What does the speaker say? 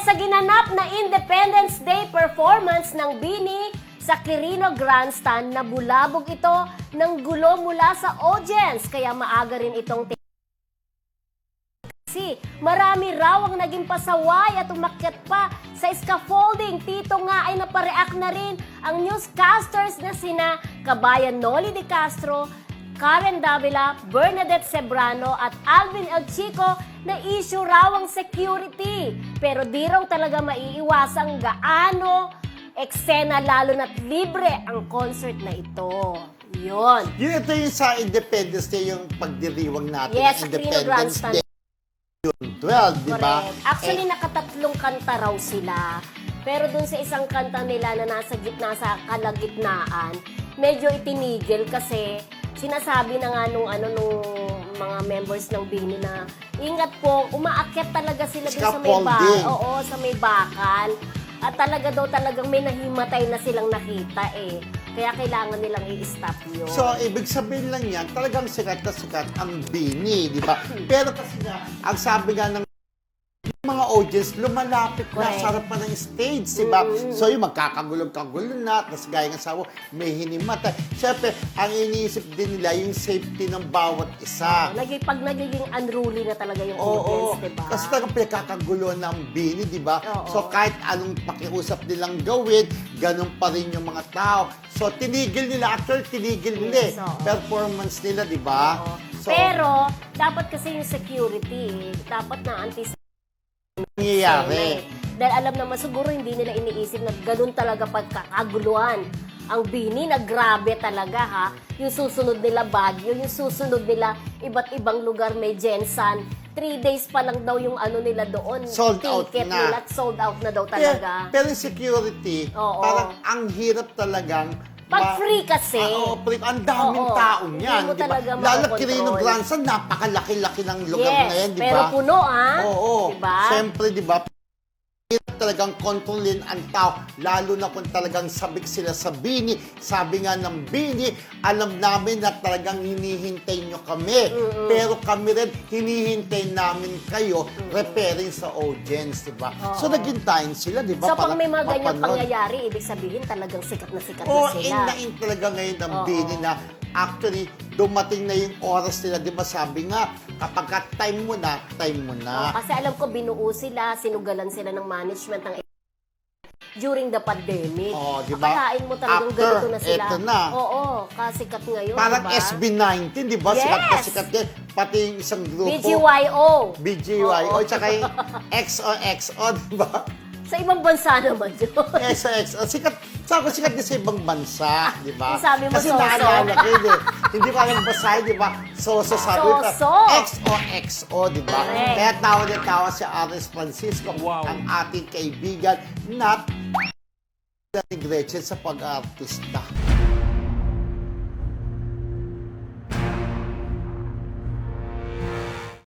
sa ginanap na Independence Day performance ng Bini sa Quirino Grandstand, nabulabog ito ng gulo mula sa audience. Kaya maaga rin itong kasi marami raw ang naging pasaway at umakyat pa sa scaffolding. Tito nga ay napareact na rin ang newscasters na sina Kabayan Noli de Castro, Karen Davila, Bernadette Cebrano at Alvin El Chico na issue raw ang security. Pero di raw talaga maiiwasang gaano eksena lalo na't libre ang concert na ito. Yun. Yun ito yung sa Independence Day, yung pagdiriwang natin Yes, Independence. Day. June 12, di ba? Actually, Eh, nakatatlong kanta raw sila. Pero dun sa isang kanta nila na nasa gitna sa kalagitnaan, medyo itinigil kasi sinasabi na nga nung ano nung mga members ng Bini na ingat po, umaakyat talaga sila dun sa may ba Scaffolding. Oo, sa may bakal. At talaga daw talagang may nahimatay na silang nakita eh. Kaya kailangan nilang i-stop yun. So, ibig sabihin lang yan, talagang sikat na sikat ang Bini, di ba? Pero kasi nga, ang sabi nga ng mga audience, lumalapit na Correct. sa harapan ng stage, di ba? So, yung magkakagulo-kagulo na, tapos gaya ng sawo, may hinimatay. Siyempre, ang iniisip din nila, yung safety ng bawat isa. Naging, pag nagiging unruly na talaga yung audience, di ba? kasi talagang pinagkakagulo ng bini, di ba? Oo. So kahit anong pakiusap nilang gawin, ganun pa rin yung mga tao. So tinigil nila, actually tinigil nila eh. Yes, oo. Performance nila, di ba? Oo. So, Pero, dapat kasi yung security, dapat na anti nangyayari. Dahil alam naman, siguro hindi nila iniisip na ganun talaga pagkakaguluhan. Ang bini na grabe talaga ha. Yung susunod nila Baguio, yung susunod nila iba't ibang lugar may Jensan. Three days pa lang daw yung ano nila doon. Sold out Ticket na. nila, sold out na daw Pero, talaga. pero yung security, Oo. parang ang hirap talagang Pag free kasi. Ah, oo, free. Ang daming Oo. tao Hindi niyan, mo di ba? talaga Lalo makokontrol. Quirino Grandstand, napakalaki-laki ng lugar yes, na yan, di ba? pero puno ah. Oo. Diba? Siyempre, di ba? Talagang kontrolin ang tao, lalo na kung talagang sabik sila sa Bini. Sabi nga ng Bini, alam namin na talagang hinihintay nyo kami. Pero kami rin, hinihintay namin kayo, referring sa audience, di ba? So, naghintayin sila, di ba? So pag may mga mapanood. pangyayari, ibig sabihin talagang sikat na sikat Oo, na sila. in na in talaga ngayon ng Oo. Bini na actually dumating na yung oras nila, di ba sabi nga, kapag ka time mo na, time mo Oh, na. kasi alam ko binuo sila, sinugalan sila ng management ng during the pandemic. Oo, di ba? Akalain mo talagang After, ganito na sila. eto na. Oo, kasikat ngayon, Parang di ba? SB19, di ba? Yes! Sikat na sikat. Pati yung isang grupo. BGYO. BGYO. Oo. Tsaka yung XOXO, di ba? Sa ibang bansa naman yun. XOXO. Sikat, sa ako sikat din sa ibang bansa, di ba? Yung sabi mo, Kasi Soso. naalala ko yun eh. Hindi ko alam basahin, di ba? Soso sabi ko. Soso. XOXO, di ba? Correct. Kaya tawa na tawa si Aris Francisco, Wow. ang ating kaibigan, na ni Gretchen sa pag-artista.